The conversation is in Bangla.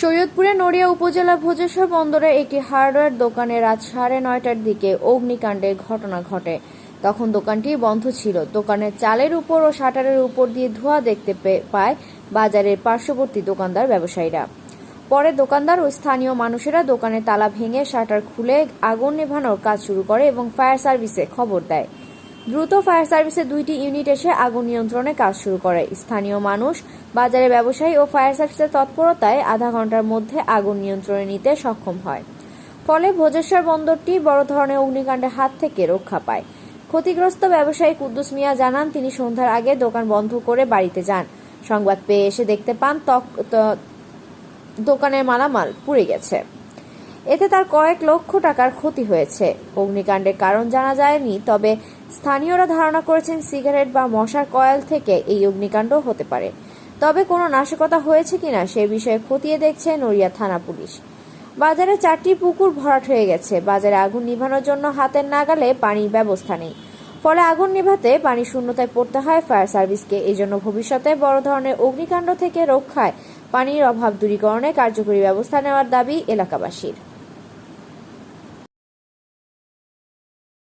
শরীয়তপুরের নড়িয়া উপজেলা ভোজেশ্বর বন্দরে একটি হার্ডওয়্যার দোকানে রাত সাড়ে নয়টার দিকে অগ্নিকাণ্ডের ঘটনা ঘটে। তখন দোকানটি বন্ধ ছিল। দোকানের চালের উপর ও শাটারের উপর দিয়ে ধোঁয়া দেখতে পায় বাজারের পার্শ্ববর্তী দোকানদার ব্যবসায়ীরা। পরে দোকানদার ও স্থানীয় মানুষেরা দোকানের তালা ভেঙে শাটার খুলে আগুন নেভানোর কাজ শুরু করে এবং ফায়ার সার্ভিসে খবর দেয়। দ্রুত ফায়ার সার্ভিসের দুইটি ইউনিট এসে আগুন নিয়ন্ত্রণে কাজ শুরু করে। স্থানীয় মানুষ, বাজারে ব্যবসায়ী ও ফায়ার সার্ভিসের তৎপরতায় আধা ঘণ্টার মধ্যে আগুন নিয়ন্ত্রণে নিতে সক্ষম হয়। ফলে ভোজেশ্বর বন্দরটি বড় ধরনের অগ্নিকাণ্ডের হাত থেকে রক্ষা পায়। ক্ষতিগ্রস্ত ব্যবসায়ী কুদ্দুস মিয়া জানান, তিনি সন্ধ্যার আগে দোকান বন্ধ করে বাড়িতে যান। সংবাদ পেয়ে এসে দেখতে পান দোকানের মালামাল পুড়ে গেছে। এতে তার কয়েক লক্ষ টাকার ক্ষতি হয়েছে। অগ্নিকাণ্ডের কারণ জানা যায়নি, তবে স্থানীয়রা ধারণা করেছেন সিগারেট বা মশার কয়েল থেকে এই অগ্নিকাণ্ড হতে পারে। তবে কোনো নাশকতা হয়েছে কিনা সে বিষয়ে খতিয়ে দেখছে নড়িয়া থানা পুলিশ। বাজারে চারটি পুকুর ভরাট হয়ে গেছে। বাজারে আগুন নিভানোর জন্য হাতের নাগালে পানির ব্যবস্থা নেই। ফলে আগুন নিভাতে পানি শূন্যতায় পড়তে হয় ফায়ার সার্ভিসকে। এই জন্য ভবিষ্যতে বড় ধরনের অগ্নিকাণ্ড থেকে রক্ষায় পানির অভাব দূরীকরণে কার্যকরী ব্যবস্থা নেওয়ার দাবি এলাকাবাসীর।